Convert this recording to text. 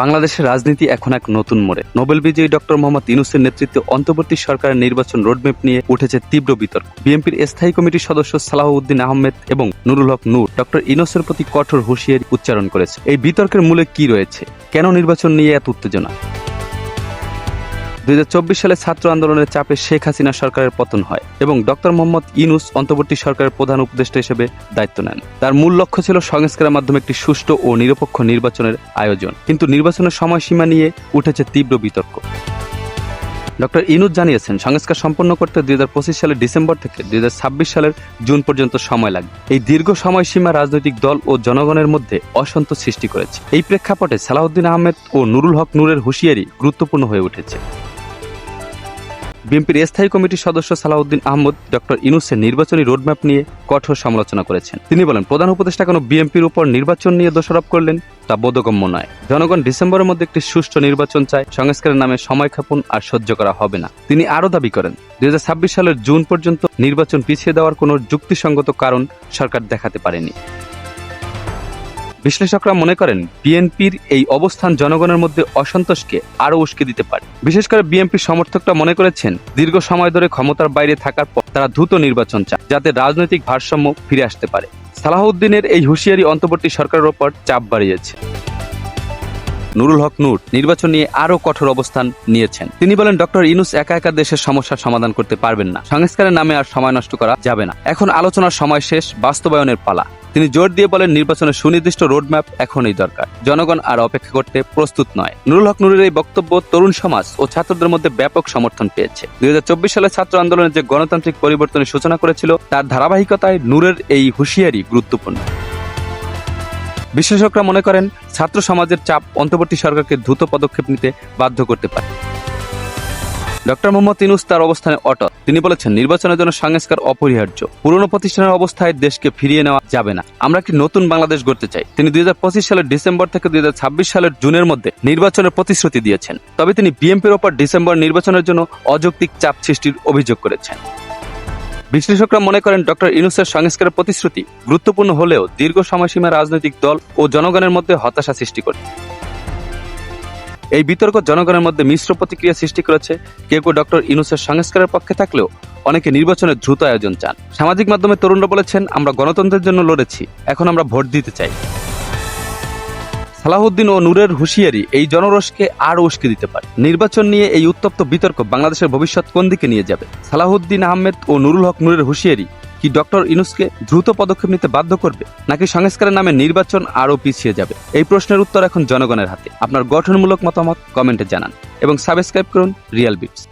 বাংলাদেশের রাজনীতি এখন এক নতুন মোড়ে। নোবেল বিজয়ী ডক্টর মোহাম্মদ ইউনুসের নেতৃত্বে অন্তর্বর্তী সরকারের নির্বাচন রোডম্যাপ নিয়ে উঠেছে তীব্র বিতর্ক। বিএনপির স্থায়ী কমিটির সদস্য সালাহউদ্দিন আহমেদ এবং নুরুল হক নূর ডক্টর ইউনুসের প্রতি কঠোর হুঁশিয়ারি উচ্চারণ করেছে। এই বিতর্কের মূলে কি রয়েছে? কেন নির্বাচন নিয়ে এত উত্তেজনা? দুই হাজার চব্বিশ সালে ছাত্র আন্দোলনের চাপে শেখ হাসিনা সরকারের পতন হয় এবং ডক্টর মোহাম্মদ ইনুস অন্তর্বর্তী সরকারের প্রধান উপদেষ্টা হিসেবে দায়িত্ব নেন। তার মূল লক্ষ্য ছিল সংস্কারের মাধ্যমে একটি সুষ্ঠু ও নিরপেক্ষ নির্বাচনের আয়োজন। কিন্তু নির্বাচনের সময়সীমা নিয়ে উঠেছে তীব্র বিতর্ক। ডক্টর ইনুজ জানিয়েছেন, সংস্কার সম্পন্ন করতে দুই হাজার পঁচিশ সালের ডিসেম্বর থেকে দুই হাজার ছাব্বিশ সালের জুন পর্যন্ত সময় লাগবে। এই দীর্ঘ সময়সীমা রাজনৈতিক দল ও জনগণের মধ্যে অসন্তোষ সৃষ্টি করেছে। এই প্রেক্ষাপটে সালাউদ্দিন আহমেদ ও নুরুল হক নূরের হুঁশিয়ারি গুরুত্বপূর্ণ হয়ে উঠেছে। বিএনপির স্থায়ী কমিটির সদস্য সালাউদ্দিন আহমদ, ডক্টর ইনুসের নির্বাচনী রোডম্যাপ নিয়ে কঠোর সমালোচনা করেছেন। তিনি বলেন, প্রধান উপদেষ্টা কোনো বিএনপির উপর নির্বাচন নিয়ে দোষারোপ করলেন? তা বোধগম্য নয়। জনগণ ডিসেম্বরের মধ্যে একটি সুষ্ঠু নির্বাচন চায়, সংস্কারের নামে সময় ক্ষেপণ আর সহ্য করা হবে না। তিনি আরও দাবি করেন দু হাজার ছাব্বিশ সালের জুন পর্যন্ত নির্বাচন পিছিয়ে দেওয়ার কোনো যুক্তিসঙ্গত কারণ সরকার দেখাতে পারেনি। বিশ্লেষকরা মনে করেন বিএনপির এই অবস্থান জনগণের মধ্যে অসন্তোষকে আরও উস্কে দিতে পারে। বিশেষ করে বিএনপির সমর্থকরা মনে করেছেন, দীর্ঘ সময় ধরে ক্ষমতার বাইরে থাকার পর তারা দ্রুত নির্বাচন চায়, যাতে রাজনৈতিক ভারসাম্য ফিরে আসতে পারে। সালাহউদ্দিনের এই হুঁশিয়ারি অন্তর্বর্তী সরকারের ওপর চাপ বাড়িয়েছে। নুরুল হক নূর নির্বাচন নিয়ে আরও কঠোর অবস্থান নিয়েছেন। তিনি বলেন, ডক্টর ইনুস একা একা দেশের সমস্যার সমাধান করতে পারবেন না। সংস্কারের নামে আর সময় নষ্ট করা যাবে না। এখন আলোচনার সময় শেষ, বাস্তবায়নের পালা। তিনি জোর দিয়ে বলেন, নির্বাচনের সুনির্দিষ্ট রোডম্যাপ এখনই দরকার। জনগণ আর অপেক্ষা করতে প্রস্তুত নয়। নুরুল হক নুরের এই বক্তব্য তরুণ সমাজ ও ছাত্রদের মধ্যে ব্যাপক সমর্থন পেয়েছে। দুই সালে ছাত্র আন্দোলনের যে গণতান্ত্রিক পরিবর্তনের সূচনা করেছিল, তার ধারাবাহিকতায় নূরের এই হুঁশিয়ারি গুরুত্বপূর্ণ। বিশ্লেষকরা মনে করেন, ছাত্র সমাজের চাপ অন্তর্বর্তী সরকারকে দ্রুত পদক্ষেপ নিতে বাধ্য করতে পারে। ডক্টর মোহাম্মদ ইনুস তার অবস্থানে অটল। তিনি বলেছেন, নির্বাচনের জন্য সংস্কার অপরিহার্য। পুরনো প্রতিষ্ঠানের অবস্থায় দেশকে ফিরিয়ে নেওয়া যাবে না। আমরা একটি নতুন বাংলাদেশ গড়তে চাই? তিনি দুই সালের ডিসেম্বর থেকে দুই সালের জুনের মধ্যে নির্বাচনের প্রতিশ্রুতি দিয়েছেন। তবে তিনি বিএনপির ওপর ডিসেম্বর নির্বাচনের জন্য অযৌক্তিক চাপ সৃষ্টির অভিযোগ করেছেন। বিশ্লেষকরা মনে করেন, ডক্টর ইনুসের সংস্কারের প্রতিশ্রুতি গুরুত্বপূর্ণ হলেও দীর্ঘ সময়সীমা রাজনৈতিক দল ও জনগণের মধ্যে হতাশা সৃষ্টি করে। এই বিতর্ক জনগণের মধ্যে মিশ্র প্রতিক্রিয়া সৃষ্টি করেছে। কেউ কেউ ডক্টর ইনুসের সংস্কারের পক্ষে থাকলেও অনেকে নির্বাচনের দ্রুত আয়োজন চান। সামাজিক মাধ্যমে তরুণরা বলেছেন, আমরা গণতন্ত্রের জন্য লড়েছি। এখন আমরা ভোট দিতে চাই। সালাহুদ্দিন ও নূরের হুঁশিয়ারি এই জনরসকে আরও উস্কে দিতে পারে। নির্বাচন নিয়ে এই উত্তপ্ত বিতর্ক বাংলাদেশের ভবিষ্যৎ কোন দিকে নিয়ে যাবে? সালাহুদ্দিন আহমেদ ও নুরুল হক নূরের হুঁশিয়ারি কি ডক্টর ইনুসকে দ্রুত পদক্ষেপ নিতে বাধ্য করবে, নাকি সংস্কারের নামে নির্বাচন আরও পিছিয়ে যাবে? এই প্রশ্নের উত্তর এখন জনগণের হাতে। আপনার গঠনমূলক মতামত কমেন্টে জানান এবং সাবস্ক্রাইব করুন রিয়াল বিটস।